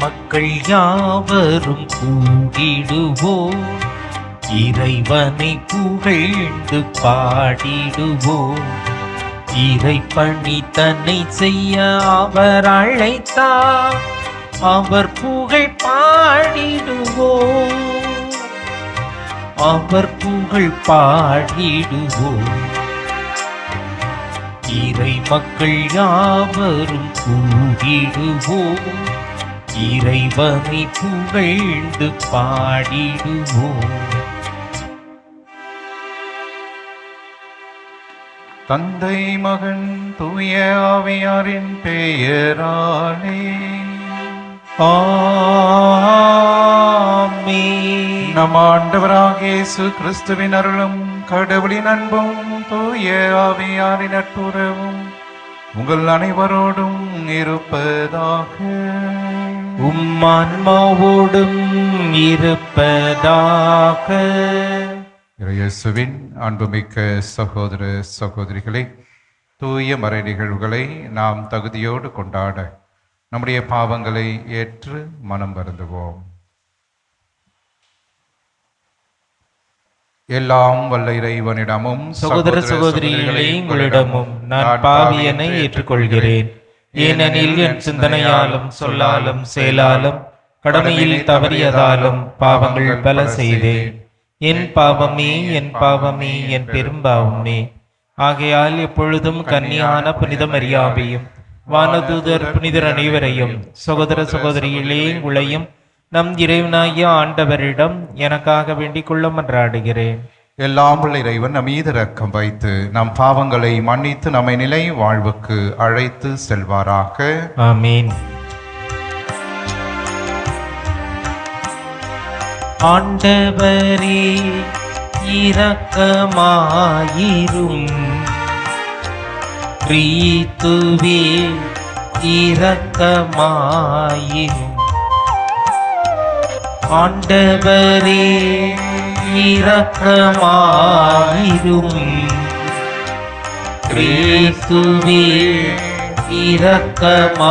மக்கள் யாவரும் கூடிடுவோம் இறைவனை புகழ்ந்து பாடிடுவோம் இறை பணி தன்னை செய்ய அவர் அழைத்தார். அவர் புகழ் பாடிடுவோம் அவர் புகழ் பாடிடுவோம் இறை மக்கள் யாவரும் கூடிடுவோம் இறைவனை புகழ்ந்து பாடிடுவோம். தந்தை மகன் தூய ஆவியாரின் பெயராலே. நம் ஆண்டவராகிய இயேசு கிறிஸ்துவின் அருளும் கடவுளின் அன்பும் தூய ஆவியாரின் நட்புறவும் உங்கள் அனைவரோடும் இருப்பதாக. உம் ஆன்மாவோடும் இருப்பதாக. இயேசுவின் அன்புமிக்க சகோதர சகோதரிகளே தூய மறை நிகழ்வுகளை நாம் தகுதியோடு கொண்டாட நம்முடைய பாவங்களை ஏற்று மனம் வருந்துவோம். எல்லாம் வல்ல இறைவனிடமும் சகோதர சகோதரிகளே உங்களிடமும் நான் பாவியனை ஏற்றுக்கொள்கிறேன். ஏனெனில் என் சிந்தனையாலும் சொல்லாலும் செயலாலும் கடமையில் தவறியதாலும் பாவங்கள் பல செய்தேன். என் பாவமே என் பாவமே என் பெரும்பாவமே ஆகையால் எப்பொழுதும் கன்னியான புனித மரியாவையும் வானதூதர் புனிதர் அனைவரையும் சகோதர சகோதரிகளே உளையும் நம் இறைவனாகிய ஆண்டவரிடம் எனக்காக வேண்டிக் கொள்ள மன்றாடுகிறேன். எல்லாம் உள்ள இறைவன் நம் மீது வைத்து நம் பாவங்களை மன்னித்து நம்மை நிலை வாழ்வுக்கு அழைத்து செல்வாராக. ஆமீன். ஆண்டவரே இரக்கமாயிரும். கிறித்துவே இரக்கமாயிரும். ஆண்டவரே இரக்கமாயிரும் கிறிஸ்துவே இரக்கமாயிரும்.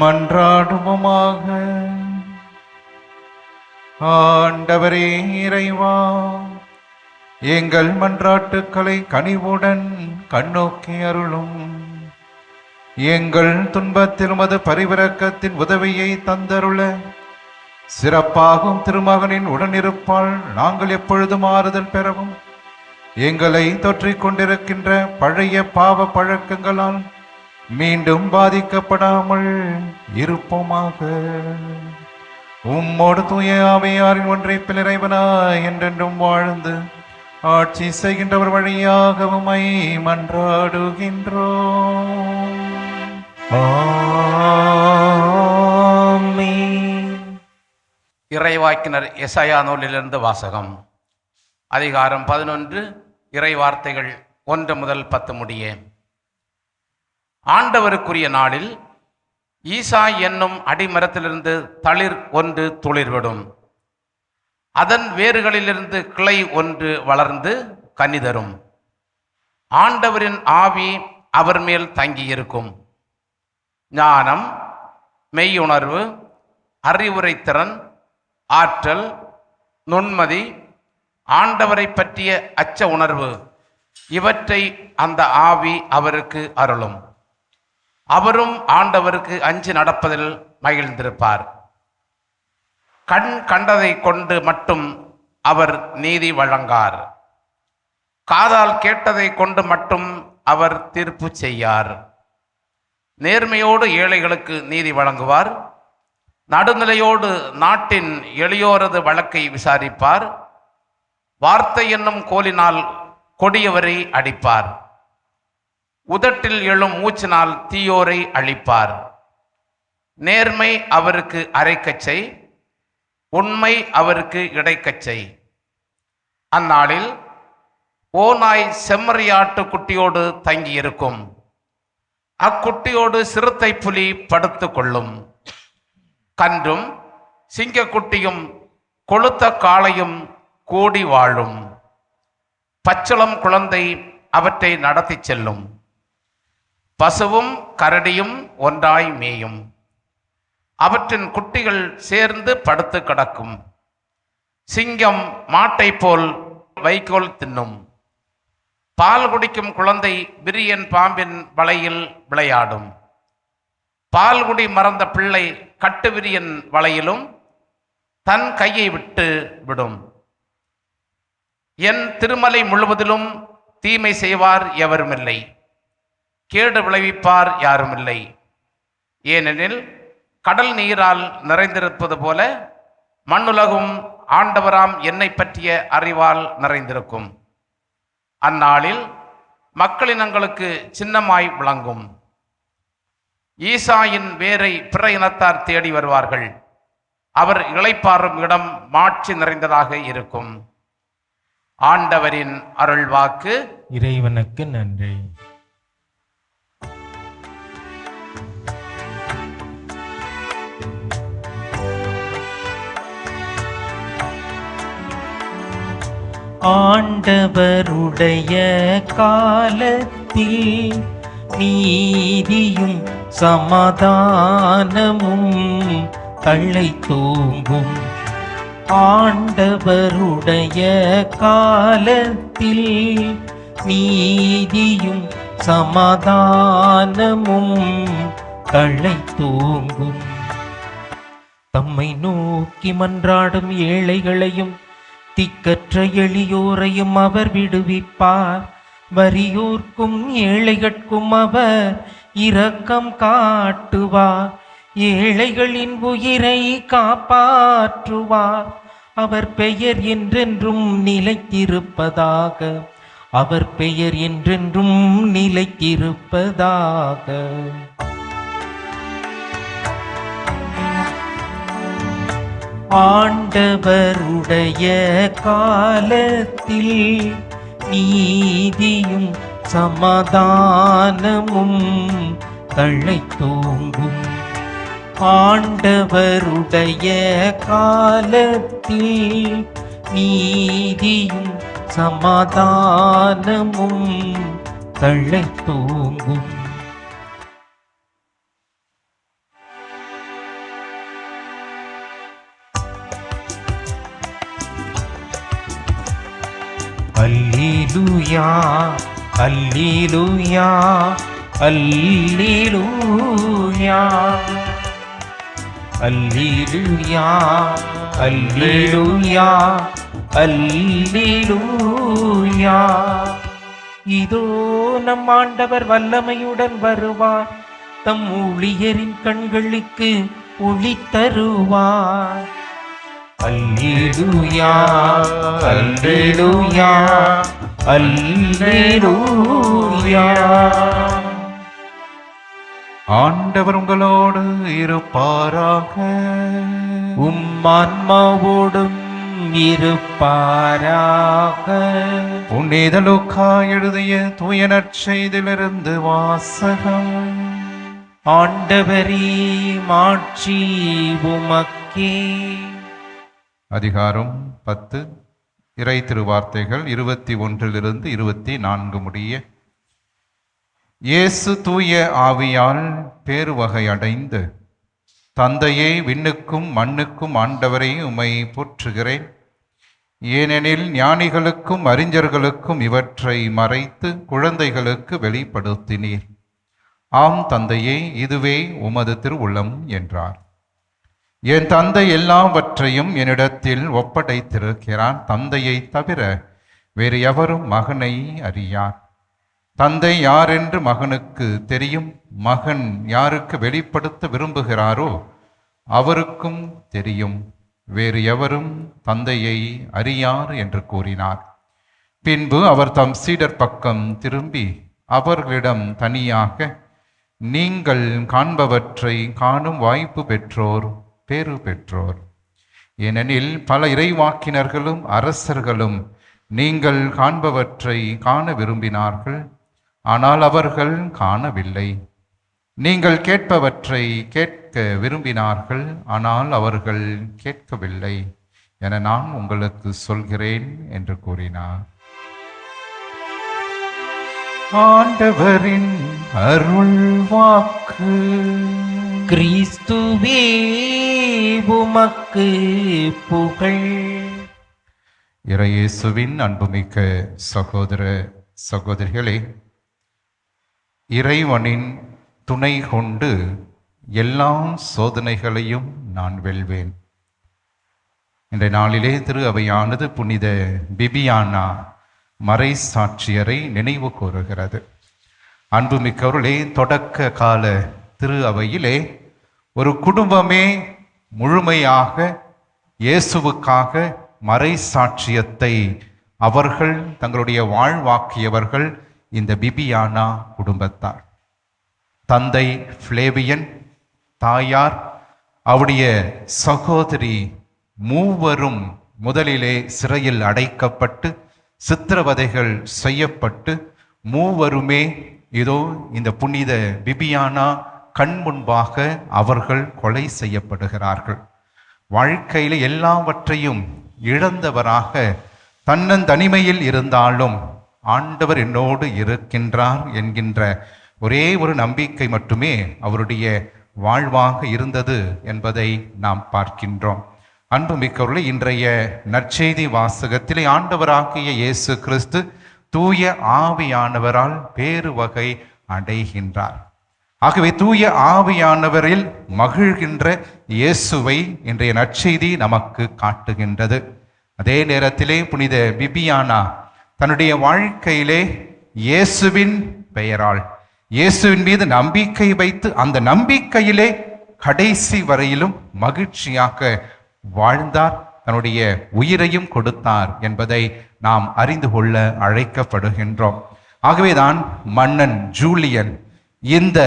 மன்றாடுவோமாக. ஆண்டவரே இறைவா எங்கள் மன்றாட்டுக்களை கனிவுடன் கண்ணோக்கி அருளும். எங்கள் துன்பத்தில் பரிவிறக்கத்தின் பரிவிரக்கத்தின் உதவியை தந்தருள. சிறப்பாகும் திருமகனின் உடனிருப்பால் நாங்கள் எப்பொழுதும் ஆறுதல் பெறவும். எங்களை தொற்றிக் கொண்டிருக்கின்ற பழைய பாவ பழக்கங்களால் மீண்டும் பாதிக்கப்படாமல் இருப்போமாக. உம்மோடு தூய ஆவையாரின் ஒன்றை பிளரைவனா என்றென்றும் வாழ்ந்து ஆட்சி செய்கின்றவர் வழியாகவும் மன்றாடுகின்றோம். இறைவாக்கினர் எசையா நூலிலிருந்து வாசகம். அதிகாரம் பதினொன்று இறை வார்த்தைகள் ஒன்று முதல் பத்து முடிய. ஆண்டவருக்குரிய நாளில் ஈசா என்னும் அடிமரத்திலிருந்து தளிர் ஒன்று துளிர்விடும். அதன் வேர்களிலிருந்து கிளை ஒன்று வளர்ந்து கனிதரும். ஆண்டவரின் ஆவி அவர் மேல் தங்கியிருக்கும். ஞானம் மெய்யுணர்வு அறிவுரைத்திறன் ஆற்றல் நுண்மதி ஆண்டவரை பற்றிய அச்ச உணர்வு இவற்றை அந்த ஆவி அவருக்கு அருளும். அவரும் ஆண்டவருக்கு அஞ்சு நடப்பதில் மகிழ்ந்திருப்பார். கண் கண்டதை கொண்டு மட்டும் அவர் நீதி வழங்கார். காதால் கேட்டதை கொண்டு மட்டும் அவர் தீர்ப்பு செய்யார். நேர்மையோடு ஏழைகளுக்கு நீதி வழங்குவார். நடுநிலையோடு நாட்டின் எளியோரது வழக்கை விசாரிப்பார். வார்த்தை என்னும் கோலினால் கொடியவரை அடிப்பார். உதட்டில் எழும் மூச்சினால் தீயோரை அழிப்பார். நேர்மை அவருக்கு அரைக்கச்சை உண்மை அவருக்கு இடைக்கச்சை அந்நாளில் ஓநாய் செம்மறியாட்டு குட்டியோடு தங்கியிருக்கும். அக்குட்டியோடு சிறுத்தை புலி படுத்து கொள்ளும் கன்றும் சிங்கக்குட்டியும் கொளுத்த காளையும் கூடி வாழும். பச்சளம் குழந்தை அவற்றை நடத்தி செல்லும். பசுவும் கரடியும் ஒன்றாய் மேயும். அவற்றின் குட்டிகள் சேர்ந்து படுத்து கிடக்கும். சிங்கம் மாட்டைப் போல் வைக்கோல் தின்னும். பால் குடிக்கும் குழந்தை விரியன் பாம்பின் வலையில் விளையாடும். பால்குடி மறந்த பிள்ளை கட்டுவிரியன் வலையிலும் தன் கையை விட்டு விடும். என் திருமலை முழுவதிலும் தீமை செய்வார் எவருமில்லை. கேடு விளைவிப்பார் யாருமில்லை. ஏனெனில் கடல் நீரால் நிறைந்திருப்பது போல மண்ணுலகும் ஆண்டவராம் என்னை பற்றிய அறிவால் நிறைந்திருக்கும். அந்நாளில் மக்களினங்களுக்கு சின்னமாய் விளங்கும். ஈசாயின் வேரை பிற இனத்தார் தேடி வருவார்கள். அவர் இளைப்பாறும் இடம் மாட்சி நிறைந்ததாக இருக்கும். ஆண்டவரின் அருள்வாக்கு இறைவனுக்கு நன்றி. ஆண்டவருடைய காலத்தில் நீதியும் சமாதானமும் தள்ளை தூங்கும் ஆண்டவருடைய காலத்தில் நீதியும் சமாதானமும் தள்ளை தூங்கும். தம்மை நோக்கி மன்றாடும் ஏழைகளையும் திக்கற்ற எளியோரையும் அவர் விடுவிப்பார். வரியோர்க்கும் ஏழைகட்கும் அவர் இரக்கம் காட்டுவார். ஏழைகளின் உயிரை காப்பாற்றுவார். அவர் பெயர் என்றென்றும் நிலைத்திருப்பதாக. அவர் பெயர் என்றென்றும் நிலைத்திருப்பதாக. ஆண்டவருடைய காலத்தில் நீதியும் சமாதானமும் தழைத்தோங்கும். ஆண்டவருடைய காலத்தில் நீதியும் சமாதானமும் தழைத்தோங்கும். அல்லேலூயா அல்லேலூயா அல்லேலூயா. அல்லேலூயா அல்லேலூயா அல்லேலூயா. இதோ நம் ஆண்டவர் வல்லமையுடன் வருவார் தம் ஊழியரின் கண்களுக்கு ஒளி தருவார். அல்லேலூயா அல்லேலூயா. ஆண்டவர் உங்களோடு இருப்பாராக. உம் ஆன்மாவோடும் இருப்பாராக. புனித லூக்கா எழுதிய தூய நற்செய்திலிருந்து வாசகம். ஆண்டவரே மாட்சி உமக்கே. அதிகாரம் பத்து. இறை திருவார்த்தைகள் இருபத்தி ஒன்றிலிருந்து இருபத்தி நான்கு முடிய இயேசு தூய ஆவியால் பேருவகை அடைந்து தந்தையே விண்ணுக்கும் மண்ணுக்கும் ஆண்டவரை உமை போற்றுகிறேன். ஏனெனில் ஞானிகளுக்கும் அறிஞர்களுக்கும் இவற்றை மறைத்து குழந்தைகளுக்கு வெளிப்படுத்தினீர். ஆம் தந்தையே இதுவே உமது திருவுள்ளம் என்றார். என் தந்தை எல்லாவற்றையும் என்னிடத்தில் ஒப்படைத்திருக்கிறான். தந்தையை தவிர வேறு எவரும் மகனை அறியார். தந்தை யாரென்று மகனுக்கு தெரியும்? மகன் யாருக்கு வெளிப்படுத்த விரும்புகிறாரோ அவருக்கும் தெரியும். வேறு எவரும் தந்தையை அறியார் என்று கூறினார். பின்பு அவர் தம் சீடர் பக்கம் திரும்பி அவர்களிடம் தனியாக நீங்கள் காண்பவற்றை காணும் வாய்ப்பு பெற்றோர் பேறு பெற்றோர். ஏனெனில் பல இறைவாக்கினர்களும் அரசர்களும் நீங்கள் காண்பவற்றை காண விரும்பினார்கள் ஆனால் அவர்கள் காணவில்லை. நீங்கள் கேட்பவற்றை கேட்க விரும்பினார்கள் ஆனால் அவர்கள் கேட்கவில்லை என நான் உங்களுக்கு சொல்கிறேன் என்று கூறினார். ஆண்டவரின் அருள் வாக்கு கிறிஸ்துவே உமக்கு புகழ். இறையேசுவின் அன்புமிக்க சகோதர சகோதரிகளே இறைவனின் துணை கொண்டு எல்லா சோதனைகளையும் நான் வெல்வேன். இன்றைய நாளிலே திரு அவையானது புனித பிபியானா மறை சாட்சியரை நினைவு கூறுகிறது. அன்புமிக்கவர்களே தொடக்க கால திரு அவையிலே ஒரு குடும்பமே முழுமையாக இயேசுவுக்காக மறை சாட்சியத்தை அவர்கள் தங்களுடைய வாழ்வாக்கியவர்கள் இந்த பிபியானா குடும்பத்தார். தந்தை ஃப்ளேவியன் தாயார் அவருடைய சகோதரி மூவரும் முதலிலே சிறையில் அடைக்கப்பட்டு சித்திரவதைகள் செய்யப்பட்டு மூவருமே இதோ இந்த புனித பிபியானா கண் முன்பாக அவர்கள் கொலை செய்யப்படுகிறார்கள். வாழ்க்கையில் எல்லாவற்றையும் இழந்தவராக தன்னந்தனிமையில் இருந்தாலும் ஆண்டவர் என்னோடு இருக்கின்றார் என்கின்ற ஒரே ஒரு நம்பிக்கை மட்டுமே அவருடைய வாழ்வாக இருந்தது என்பதை நாம் பார்க்கின்றோம். அன்புமிக்கவர்களே இன்றைய நற்செய்தி வாசகத்திலே ஆண்டவராகிய இயேசு கிறிஸ்து தூய ஆவியானவரால் வேறு வகை அடைகின்றார். ஆகவே தூய ஆவியானவரில் மகிழ்கின்ற இயேசுவை இன்றைய நற்செய்தி நமக்கு காட்டுகின்றது. அதே நேரத்திலே புனித பிபியானா தன்னுடைய வாழ்க்கையிலே இயேசுவின் பெயரால் இயேசுவின் மீது நம்பிக்கை வைத்து அந்த நம்பிக்கையிலே கடைசி வரையிலும் மகிழ்ச்சியாக வாழ்ந்தார் தன்னுடைய உயிரையும் கொடுத்தார் என்பதை நாம் அறிந்து கொள்ள அழைக்கப்படுகின்றோம். ஆகவேதான் மன்னன் ஜூலியன் இந்த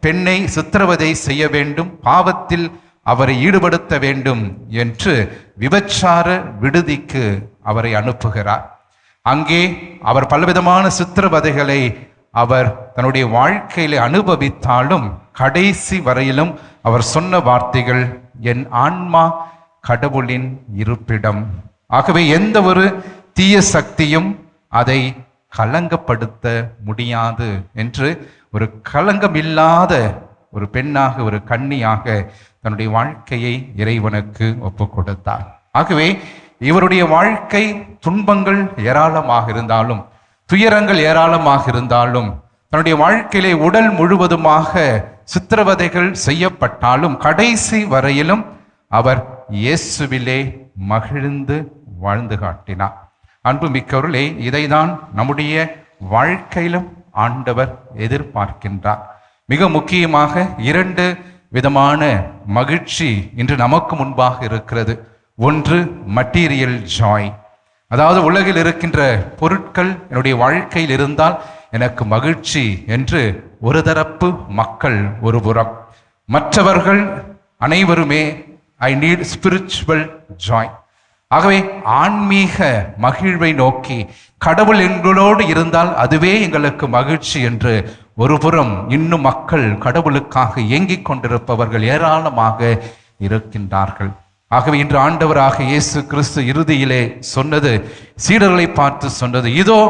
பெண்ணை சித்திரவதை செய்ய வேண்டும் பாவத்தில் அவரை ஈடுபடுத்த வேண்டும் என்று விபச்சார விடுதிக்கு அவரை அனுப்புகிறார். அங்கே அவர் பலவிதமான சித்திரவதைகளை அவர் தன்னுடைய வாழ்க்கையில அனுபவித்தாலும் கடைசி வரையிலும் அவர் சொன்ன வார்த்தைகள் என் ஆன்மா கடவுளின் இருப்பிடம். ஆகவே எந்த ஒரு தீய சக்தியும் அதை கலங்கப்படுத்த முடியாது என்று ஒரு களங்கமில்லாத ஒரு பெண்ணாக ஒரு கண்ணியாக தன்னுடைய வாழ்க்கையை இறைவனுக்கு ஒப்பு கொடுத்தார் ஆகவே இவருடைய வாழ்க்கை துன்பங்கள் ஏராளமாக இருந்தாலும் துயரங்கள் ஏராளமாக இருந்தாலும் தன்னுடைய வாழ்க்கையிலே உடல் முழுவதுமாக சித்திரவதைகள் செய்யப்பட்டாலும் கடைசி வரையிலும் அவர் இயேசுவிலே மகிழ்ந்து வாழ்ந்து காட்டினார். அன்பு மிக்கவர்களே இதைதான் நம்முடைய வாழ்க்கையிலும் ஆண்டவர் எதிர்பார்க்கின்றார். மிக முக்கியமாக இரண்டு விதமான மகிழ்ச்சி இன்று நமக்கு முன்பாக இருக்கிறது. ஒன்று மட்டீரியல் ஜாய் அதாவது உலகில் இருக்கின்ற பொருட்கள் என்னுடைய வாழ்க்கையில் இருந்தால் எனக்கு மகிழ்ச்சி என்று ஒரு தரப்பு மக்கள் ஒரு புறம். மற்றவர்கள் அனைவருமே ஐ நீட் ஸ்பிரிச்சுவல் ஜாய் ஆகவே ஆன்மீக மகிழ்வை நோக்கி கடவுள் எங்களோடு இருந்தால் அதுவே எங்களுக்கு மகிழ்ச்சி என்று ஒருபுறம் இன்னும் மக்கள் கடவுளுக்காக ஏங்கிக் கொண்டிருப்பவர்கள் ஏராளமாக இருக்கின்றார்கள். ஆகவே இன்று ஆண்டவராக இயேசு கிறிஸ்து இறுதியிலே சொன்னது சீடர்களை பார்த்து சொன்னது இதோ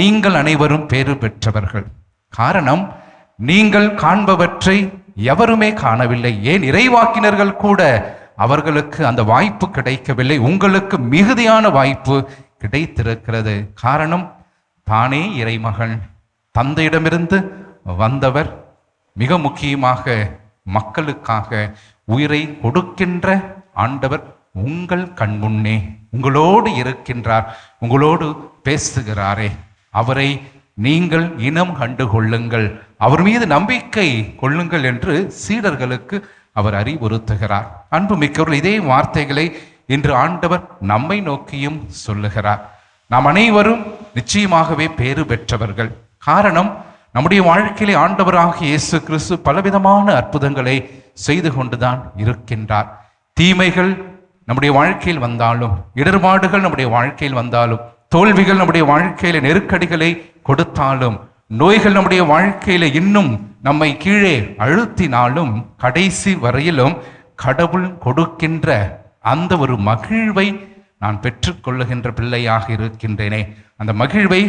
நீங்கள் அனைவரும் பேறு பெற்றவர்கள். காரணம் நீங்கள் காண்பவற்றை எவருமே காணவில்லை. ஏன் இறைவாக்கினர்கள் கூட அவர்களுக்கு அந்த வாய்ப்பு கிடைக்கவில்லை. உங்களுக்கு மிகுதியான வாய்ப்பு கிடைத்திருக்கிறது. காரணம் தானே இறைமகள். தந்தையிடமிருந்து வந்தவர் மிக முக்கியமாக மக்களுக்காக உயிரை கொடுக்கின்ற ஆண்டவர் உங்கள் கண்முன்னே உங்களோடு இருக்கின்றார் உங்களோடு பேசுகிறாரே. அவரை நீங்கள் இனம் கண்டு கொள்ளுங்கள். அவர் மீது நம்பிக்கை கொள்ளுங்கள் என்று சீடர்களுக்கு அவர் அறிவுறுத்துகிறார். அன்பு மிக்கவர்கள் இதே வார்த்தைகளை இன்று ஆண்டவர் நம்மை நோக்கியும் சொல்லுகிறார். நாம் அனைவரும் நிச்சயமாகவே பேறு பெற்றவர்கள். காரணம் நம்முடைய வாழ்க்கையிலே ஆண்டவராக இயேசு கிறிஸ்து பலவிதமான அற்புதங்களை செய்து கொண்டுதான் இருக்கின்றார். தீமைகள் நம்முடைய வாழ்க்கையில் வந்தாலும் இடர்பாடுகள் நம்முடைய வாழ்க்கையில் வந்தாலும் தோல்விகள் நம்முடைய வாழ்க்கையில நெருக்கடிகளை கொடுத்தாலும் நோய்கள் நம்முடைய வாழ்க்கையில இன்னும் நம்மை கீழே அழுத்தினாலும் கடைசி வரையிலும் கடவுள் கொடுக்கின்ற அந்த ஒரு மகிழ்வை நான் பெற்றுக்கொள்ளுகின்ற பிள்ளையாக இருக்கின்றேனே. அந்த மகிழ்வை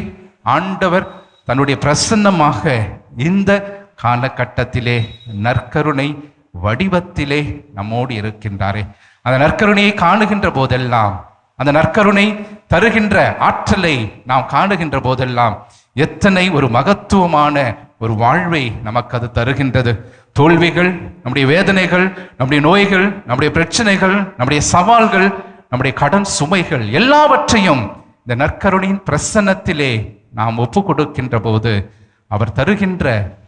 ஆண்டவர் தன்னுடைய பிரசன்னமாக இந்த காலகட்டத்திலே நற்கருணை வடிவத்திலே நம்மோடு இருக்கின்றாரே. அந்த நற்கருணையை காணுகின்ற போதெல்லாம் அந்த நற்கருணை தருகின்ற ஆற்றலை நாம் காணுகின்ற போதெல்லாம் எத்தனை ஒரு மகத்துவமான ஒரு வாழ்வை நமக்கு அது தருகின்றது. தோல்விகள் நம்முடைய வேதனைகள் நம்முடைய நோய்கள் நம்முடைய பிரச்சனைகள் நம்முடைய சவால்கள் நம்முடைய கடன் சுமைகள் எல்லாவற்றையும் இந்த நற்கருணையின் பிரசன்னத்திலே நாம் ஒப்பு கொடுக்கின்ற போது அவர் தருகின்ற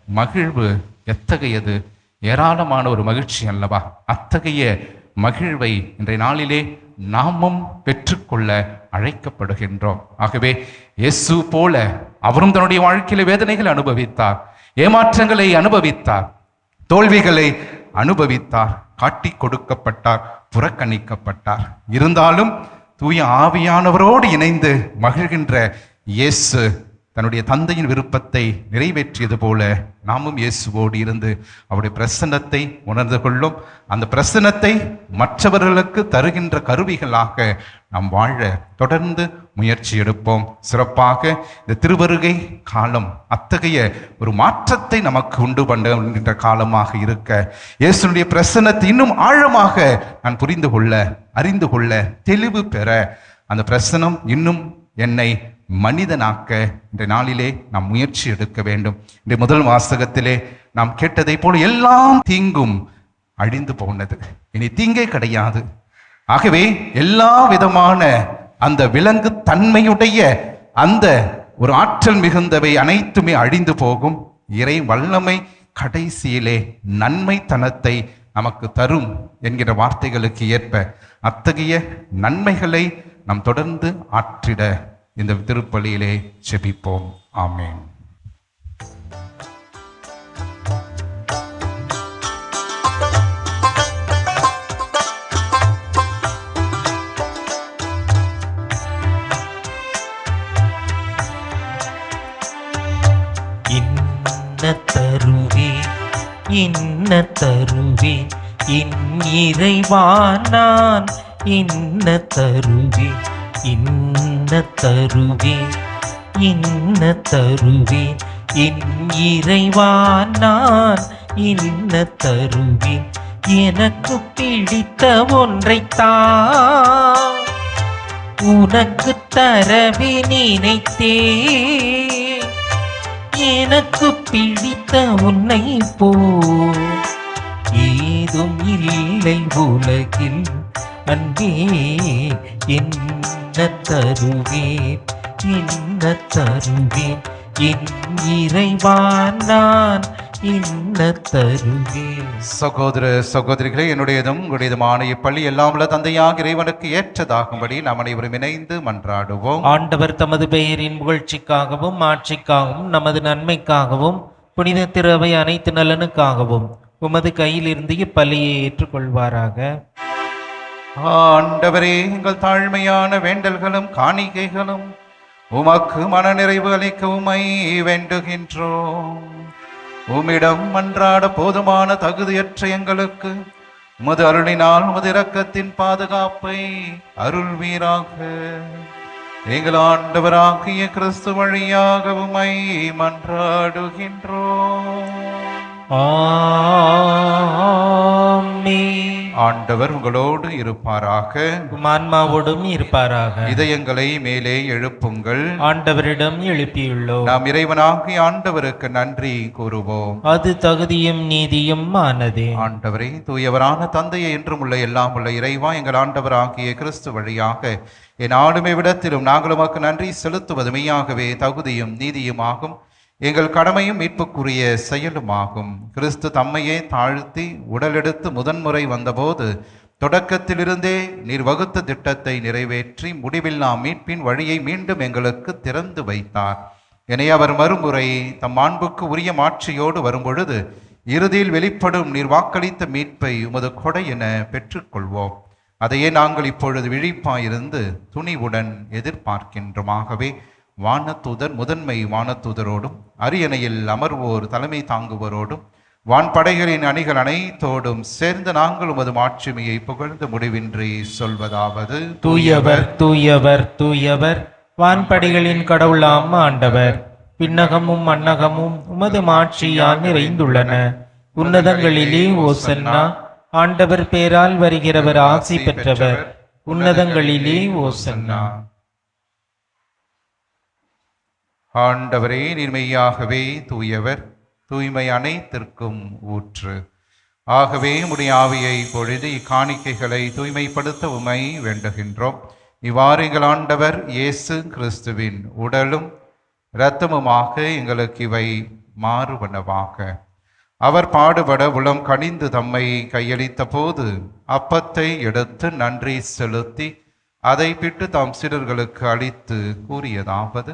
மகிழ்வு எத்தகையது? ஏராளமான ஒரு மகிழ்ச்சி அல்லவா? அத்தகைய மகிழ்வை இன்றைய நாளிலே நாமும் பெற்றுக்கொள்ள அழைக்கப்படுகின்றோம். ஆகவே இயேசு போல அவரும் தன்னுடைய வாழ்க்கையில வேதனைகளை அனுபவித்தார் ஏமாற்றங்களை அனுபவித்தார் தோல்விகளை அனுபவித்தார் காட்டி கொடுக்கப்பட்டார் புறக்கணிக்கப்பட்டார். இருந்தாலும் தூய ஆவியானவரோடு இணைந்து மகிழ்கின்ற இயேசு தன்னுடைய தந்தையின் விருப்பத்தை நிறைவேற்றியது போல நாமும் இயேசுவோடு இருந்து அவருடைய பிரசன்னத்தை உணர்ந்து கொள்ளும். அந்த பிரசன்னத்தை மற்றவர்களுக்கு தருகின்ற கருவிகளாக நாம் வாழ தொடர்ந்து முயற்சி எடுப்போம். சிறப்பாக இந்த திருவருகை காலம் அத்தகைய ஒரு மாற்றத்தை நமக்கு உண்டு பண்ணுகின்ற காலமாக இருக்க. இயேசுனுடைய பிரசன்னத்தை இன்னும் ஆழமாக நான் புரிந்து கொள்ள அறிந்து கொள்ள தெளிவு பெற அந்த பிரசனம் இன்னும் என்னை மனிதனாக்க இந்த நாளிலே நாம் முயற்சி எடுக்க வேண்டும். இந்த முதல் வாசகத்திலே நாம் கேட்டதை போல எல்லாம் தீங்கும் அழிந்து போனது. இனி தீங்கே கிடையாது. ஆகவே எல்லா விதமான அந்த விலங்கு தன்மையுடைய அந்த ஒரு ஆற்றல் மிகுந்தவை அனைத்துமே அழிந்து போகும். இறை வல்லமை கடைசியிலே நன்மைத்தனத்தை நமக்கு தரும் என்கிற வார்த்தைகளுக்கு ஏற்ப அத்தகைய நன்மைகளை நாம் தொடர்ந்து ஆற்றிட இந்த திருப்பலியிலே செபிப்போம். ஆமேன். இன்ன தரும்பி இன் இறைவான் நான் இன்ன தருவே இன்ன தருவி இன்ன தருவி என் இறைவான் நான் இன்ன தருவி எனக்கு பிடித்த ஒன்றைத்தான் உனக்கு தரவி நினைத்தேன். எனக்கு பிடித்த உன்னை போ. ஏதும் இல்லை உலகில் அன்பே என்ன தருவேன்? என்ன தருவேன்? என் இறைவான் நான் சகோதர சகோதரிகளே என்னுடையதும் உங்களுடையதுமான இப்பள்ளி எல்லாம் உள்ள தந்தையாக இறைவனுக்கு ஏற்றதாகும்படி நாம் அனைவரும் இணைந்து மன்றாடுவோம். ஆண்டவர் தமது பெயரின் புகழ்ச்சிக்காகவும் ஆட்சிக்காகவும் நமது நன்மைக்காகவும் புனித திறவை அனைத்து நலனுக்காகவும் உமது கையிலிருந்து இப்பலியை ஏற்றுக்கொள்வாராக. ஆண்டவரே எங்கள் தாழ்மையான வேண்டல்களும் காணிக்கைகளும் உமக்கு மனநிறைவு அளிக்க உமை வேண்டுகின்றோம். உம்மிடம் மன்றாட போதுமான தகுதியற்ற எங்களுக்கு உமது அருளினால் உமது இரக்கத்தின் பாதுகாப்பை அருள்வீராக. எங்கள் ஆண்டவராகிய கிறிஸ்து வழியாக உமை மன்றாடுகின்றோம். ஆ ஆண்டவர் உங்களோடு இருப்பாராக. ஆன்மாவோடும் இருப்பாராக. இதயங்களை மேலே எழுப்புங்கள். ஆண்டவரிடம் எழுப்பியுள்ளோம். நாம் இறைவனாகிய ஆண்டவருக்கு நன்றி கூறுவோம். அது தகுதியும் நீதியும் ஆனதே. ஆண்டவரே தூயவரான தந்தையை என்றும் உள்ள எல்லாம் உள்ள இறைவா எங்கள் ஆண்டவராகிய கிறிஸ்து வழியாக என் ஆளுமை விடத்திலும் நாங்கள் உமக்கு நன்றி செலுத்துவது மெய்யாகவே தகுதியும் நீதியுமாகும் எங்கள் கடமையும் மீட்புக்குரிய செயலுமாகும். கிறிஸ்து தம்மையே தாழ்த்தி உடலெடுத்து முதன்முறை வந்தபோது தொடக்கத்திலிருந்தே நீர் வகுத்த திட்டத்தை நிறைவேற்றி முடிவில்லா மீட்பின் வழியை மீண்டும் எங்களுக்கு திறந்து வைத்தார். எனவே அவர் மறுமுறை தம் மாண்புக்கு உரிய மாட்சியோடு வரும்பொழுது இறுதியில் வெளிப்படும் நீர் வாக்களித்த மீட்பை உமது கொடை என பெற்றுக்கொள்வோம். அதையே நாங்கள் இப்பொழுது விழிப்பாயிருந்து துணிவுடன் எதிர்பார்க்கின்றோமாகவே வானத்தூதர் முதன்மை வானத்தூதரோடும் அரியணையில் அமர்வோர் தலைமை தாங்குவரோடும் வான்படைகளின் அணிகள் அனைத்தோடும் சேர்ந்து நாங்கள் உமது மாட்சிமையை புகழ்ந்து முடிவின்றி சொல்வதாவது. தூயவர் தூயவர் தூயவர் வான்படைகளின் கடவுளாம் ஆண்டவர். பின்னகமும் மன்னகமும் உமது மாட்சியால் நிறைந்துள்ளன. உன்னதங்களிலே ஓசன்னா ஆண்டவர் பேரால் வருகிறவர் ஆசி பெற்றவர். உன்னதங்களிலே ஓசன்னா ஆண்டவரே நீர்மையாகவே தூயவர் தூய்மை அனைத்திற்கும் ஊற்று. ஆகவே உடைய ஆவியை பொழுது இக்காணிக்கைகளை தூய்மைப்படுத்த உமை வேண்டுகின்றோம். இவ்வாறு எங்கள் ஆண்டவர் இயேசு கிறிஸ்துவின் உடலும் இரத்தமுமாக எங்களுக்கு இவை மாறுபனவாக அவர் பாடுபட உளம் கனிந்து தம்மை கையளித்த போது அப்பத்தை எடுத்து நன்றி செலுத்தி அதை பிட்டு தாம் சிலர்களுக்கு அளித்து கூறியதாவது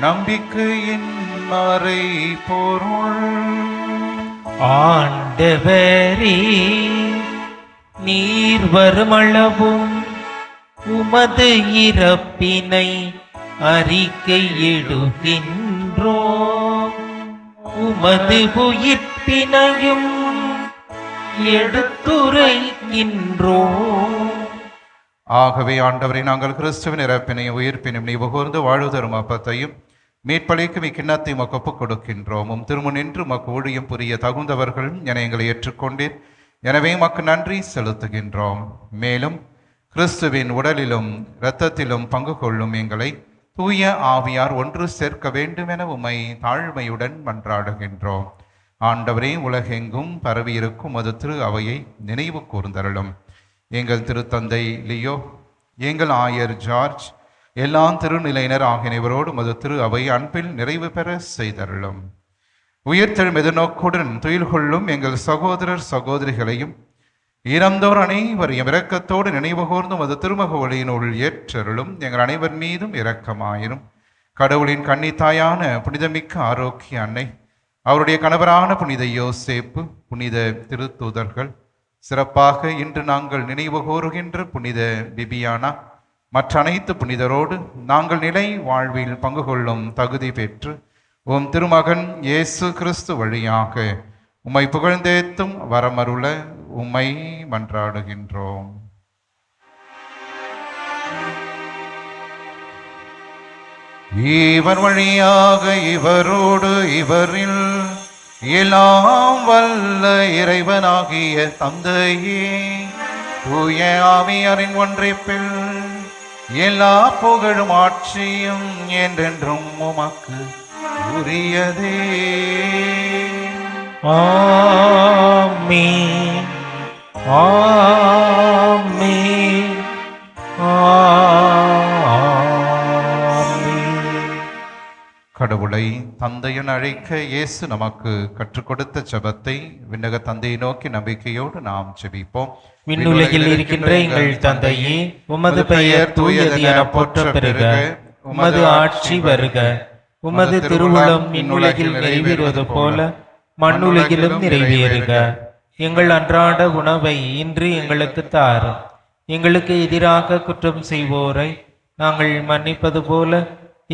நம்பிக்கையின் மறை பொருள். ஆண்டவரே நீர் வருமளவும் உமது இறப்பினை அறிக்கையிடுகின்றோம் உமது உயிர்ப்பினையும் எடுத்துரைக்கின்றோம் ஆகவே ஆண்டவரை நாங்கள் கிறிஸ்துவின் இறப்பினையும் உயிர்ப்பினையும் நீ புகழ்ந்து வாழ்வுதரும் அப்பத்தையும் மீட்பளிக்கும் இக்கிண்ணத்தை உமக்கு ஒப்புக் கொடுக்கின்றோம் உம் திருமுனின்று உமக்கு ஊழியம் புரிய தகுந்தவர்கள் என எங்களை ஏற்றுக்கொண்டீர். எனவே உமக்கு நன்றி செலுத்துகின்றோம். மேலும் கிறிஸ்துவின் உடலிலும் இரத்தத்திலும் பங்கு கொள்ளும் எங்களை தூய ஆவியார் ஒன்று சேர்க்க வேண்டும் என உமை தாழ்மையுடன் மன்றாடுகின்றோம். ஆண்டவரே உலகெங்கும் பரவியிருக்கும் அது திரு அவையை நினைவு கூர்ந்தருளும். எங்கள் திருத்தந்தை லியோ எங்கள் ஆயர் ஜார்ஜ் எல்லாம் திருநிலையினர் ஆகியவரோடு மது திரு அவை அன்பில் நிறைவு பெற செய்தருளும். உயிர்த்தெழும் எதிர்நோக்குடன் துயில் கொள்ளும் எங்கள் சகோதரர் சகோதரிகளையும் இறந்தோர் அனைவரையும் இரக்கத்தோடு நினைவு மது அது திருமக ஒளியினுள் ஏற்றருளும். எங்கள் அனைவர் மீதும் இரக்கமாயிரும். கடவுளின் கன்னித்தாயான புனிதமிக்க ஆரோக்கிய அன்னை அவருடைய கணவரான புனித யோசேப்பு புனித திருத்தூதர்கள் சிறப்பாக இன்று நாங்கள் நினைவு கூறுகின்ற புனித பிபியானா மற்ற அனைத்து புனிதரோடு நாங்கள் நிலை வாழ்வில் பங்கு கொள்ளும் தகுதி பெற்று உம் திருமகன் இயேசு கிறிஸ்து வழியாக உம்மை புகழ்ந்தேத்தும் வரமருள உம்மை மன்றாடுகின்றோம். இவர் வழியாக இவரோடு இவரில் எல்லாம் வல்ல இறைவனாகிய தந்தையே தூய ஆவியாரின் ஒன்றிப்பில் எல்லா புகழும் ஆட்சியும் என்றென்றும் உமக்கு உரியதே. ஆமீ ஆமீ ஆ கடவுளை தந்தையன் அழைக்க இயேசு நமக்கு கற்றுக் கொடுத்த ஜெபத்தை விண்ணக தந்தையை நோக்கி நம்பிக்கையோடு நாம் ஜெபிப்போம். விண்ணுலகில் இருக்கின்ற எங்கள் தந்தையே உமது பெயர் தூயது என போற்ற பெறுக உமது ஆட்சி வருக. உமது திருவுளம் விண்ணுலகில் நிறைவேறுவது போல மண்ணுலகிலும் நிறைவேறுக. எங்கள் அன்றாட உணவை இன்று எங்களுக்கு தாரும். எங்களுக்கு எதிராக குற்றம் செய்வோரை நாங்கள் மன்னிப்பது போல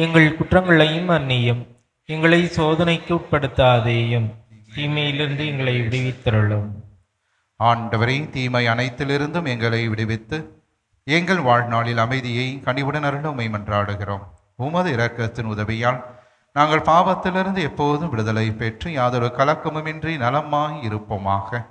எங்கள் குற்றங்களையும் மன்னியும் எங்களை சோதனைக்கு உட்படுத்தாதேயும் தீமையிலிருந்து எங்களை விடுவித்தருளும். ஆண்டவரை தீமை அனைத்திலிருந்தும் எங்களை விடுவித்து எங்கள் வாழ்நாளில் அமைதியை கனிவுடன் அருளுமை மன்றாடுகிறோம். உமது இரக்கத்தின் உதவியால் நாங்கள் பாவத்திலிருந்து எப்போதும் விடுதலை பெற்று யாதொரு கலக்கமுமின்றி நலமாய் இருப்போமாக.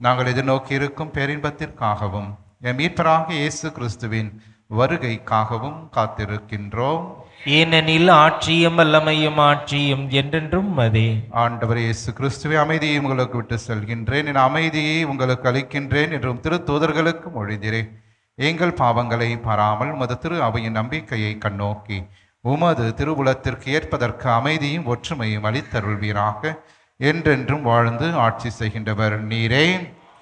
நாங்கள் எதிர்நோக்கி இருக்கும் பேரின்பத்திற்காகவும் என் மீட்பராக இயேசு கிறிஸ்துவின் வருகைக்காகவும் காத்திருக்கின்றோம். ஏனெனில் ஆட்சியும் வல்லமையும் ஆட்சியும் என்றென்றும் அதே. ஆண்டவர் இயேசு கிறிஸ்துவை அமைதியை உங்களுக்கு விட்டு செல்கின்றேன். என் அமைதியை உங்களுக்கு அளிக்கின்றேன் என்றும் திருத்தூதர்களுக்கு மொழிகிறேன் எங்கள் பாவங்களை பாராமல் உமது திரு அவையின் நம்பிக்கையை கண்ணோக்கி உமது திருவுலத்திற்கு ஏற்பதற்கு அமைதியும் ஒற்றுமையும் அளித்தருள்வீராக. என்றென்றும் வாழ்ந்து ஆட்சி செய்கின்றவர் நீரே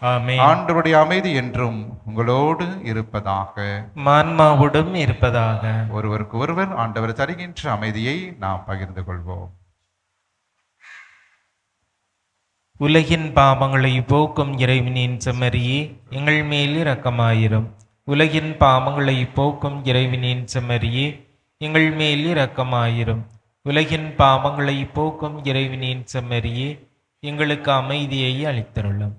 ஆண்டவருடைய அமைதி என்றும் உங்களோடு இருப்பதாக. மான்மாவுடன் இருப்பதாக. ஒருவருக்கு ஒருவர் ஆண்டவர் தருகின்ற அமைதியை நாம் பகிர்ந்து கொள்வோம். உலகின் பாவங்களை போக்கும் இறைவனின் செம்மறியே எங்கள் மேல் இரக்கமாயிரும். உலகின் பாவங்களை போக்கும் இறைவனின் செம்மறியே எங்கள் மேல் இரக்கமாயிரும். உலகின் பாவங்களை போக்கும் இறைவனின் செம்மறியே எங்களுக்கு அமைதியை அளித்தருளும்.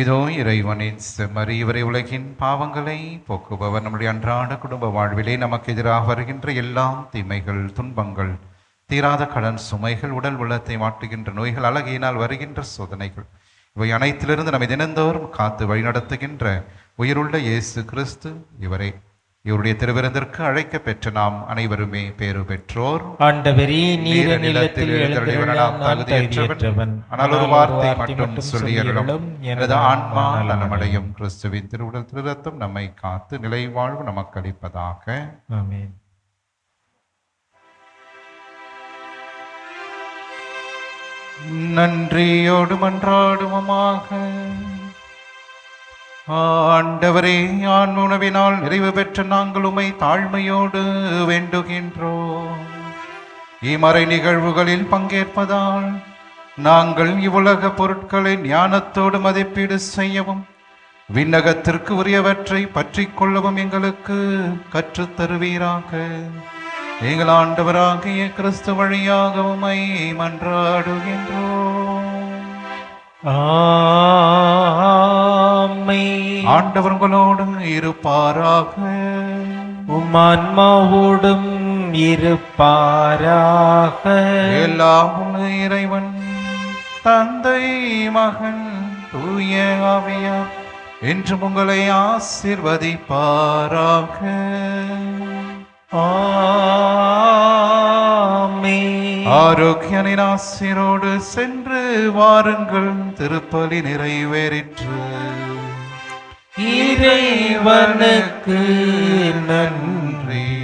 இதோ இறைவனின் செம்மறி இவரை உலகின் பாவங்களை போக்குபவர். நம்முடைய அன்றாட குடும்ப வாழ்விலே நமக்கு எதிராக வருகின்ற எல்லாம் தீமைகள் துன்பங்கள் தீராத கடன் சுமைகள் உடல் உள்ளத்தை மாட்டுகின்ற நோய்கள் அழகையினால் வருகின்ற சோதனைகள். இவை அனைத்திலிருந்து நம்மை தினந்தோறும் காத்து வழிநடத்துகின்ற உயிருள்ள இயேசு கிறிஸ்து இவரே. இவருடைய திருவிருந்திற்கு அழைக்க பெற்ற நாம் அனைவருமே பேறு பெற்றோர். ஆண்டவரே நீர நிலத்தில் தகுதியற்றவன். ஆனால் ஒரு வார்த்தை மட்டும் சொல்லியருளும் எனது ஆன்மா நலமடையும். கிறிஸ்துவின் திருவுடல் திருரத்தம் நம்மை காத்து நிலை வாழ்வு நமக்கு அளிப்பதாக. ஆமென். நன்றியோடு மன்றாடுவோமாக. ஆண்டவரே ஆண் உணவினால் நிறைவு பெற்ற நாங்கள் உமை தாழ்மையோடு வேண்டுகின்றோம். இமறை நிகழ்வுகளில் பங்கேற்பதால் நாங்கள் இவ்வுலக பொருட்களை ஞானத்தோடு மதிப்பீடு செய்யவும் விண்ணகத்திற்கு உரியவற்றை பற்றிக் கொள்ளவும் எங்களுக்கு கற்றுத் தருவீராக. எங்கள் ஆண்டவராகிய கிறிஸ்து வழியாக உமை மன்றாடுகின்றோம். ஆமென் ஆண்டவர் உங்களோடு இருப்பாராக உமான்மாவோடும் இருப்பாராக. எல்லாம் இறைவன் தந்தை மகன் தூய ஆவியார் என்றும் உங்களை ஆசிர்வதிப்பாராக. ஆரோக்கியனின் ஆசிரோடு சென்று வாருங்கள் திருப்பலி நிறைவேறிற்று. இறைவனுக்கு நன்றி.